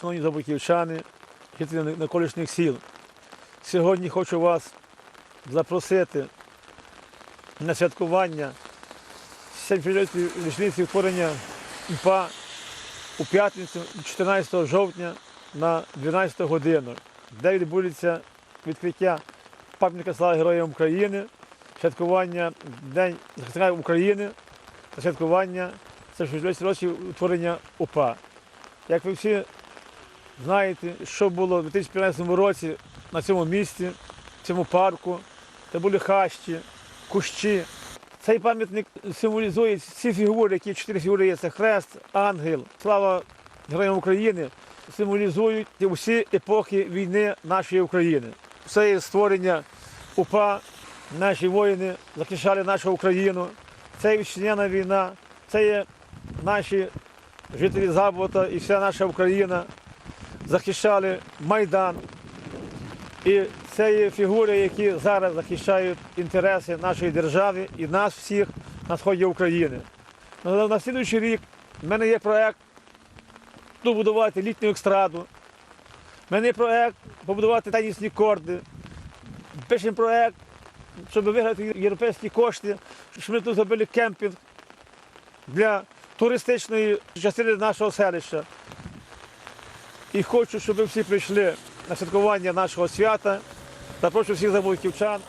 шановні забуківчани, жителі навколишніх сіл. Сьогодні хочу вас запросити на святкування 70-ї річниці утворення УПА у п'ятницю 14 жовтня на 12 годину, де відбудеться відкриття пам'ятника слави Героям України, святкування День захисника України та святкування 70 років утворення УПА. Як ви всі знаєте, що було у 2015 році на цьому місці, в цьому парку, де були хащі, кущі. Цей пам'ятник символізує всі фігури, які чотири фігури є. Це хрест, ангел, слава Героям України, символізують усі епохи війни нашої України. Це є створення УПА, наші воїни захищали нашу Україну. Це є вітчизняна війна, це є наші жителі Забота і вся наша Україна захищали Майдан. І це є фігури, які зараз захищають інтереси нашої держави і нас всіх на сході України. На, на слідуючий рік в мене є проєкт побудувати літню екстраду. В мене є проєкт побудувати тенісні корди. Пишемо проєкт, щоб виграти європейські кошти, щоб ми тут зробили кемпінг для туристичної частини нашого селища. І хочу, щоб ви всі прийшли на святкування нашого свята. Запрошую всіх забудьківчан